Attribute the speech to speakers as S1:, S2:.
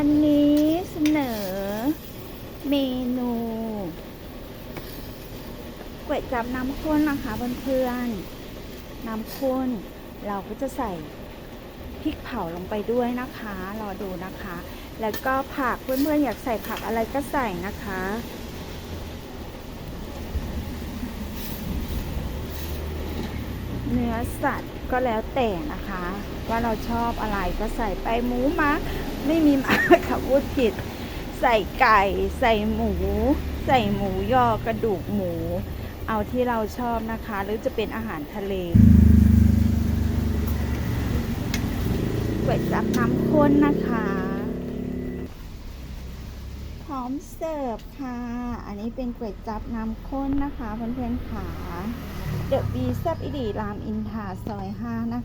S1: วันนี้เสนอเมนูก๋วยจับน้ำข้นนะคะเพื่อนๆน้ำข้นเราก็จะใส่พริกเผาลงไปด้วยนะคะ รอดูนะคะ แล้วก็ผักเพื่อนๆอยากใส่ผักอะไรก็ใส่นะคะเนื้อสัตว์ก็แล้วแต่นะคะ ว่าเราชอบอะไรก็ใส่ไปหมูหมา ไม่มีหมาค่ะพูดผิด ใส่ไก่ ใส่หมู ใส่หมูยอกระดูกหมู เอาที่เราชอบนะคะ หรือจะเป็นอาหารทะเลก๋วยจับน้ำข้นนะคะ พร้อมเสิร์ฟค่ะ อันนี้เป็นก๋วยจับน้ำข้นนะคะเพื่อนๆค่ะ เดอะบีแซบอีดีรามอินทราซอย 5 นะคะ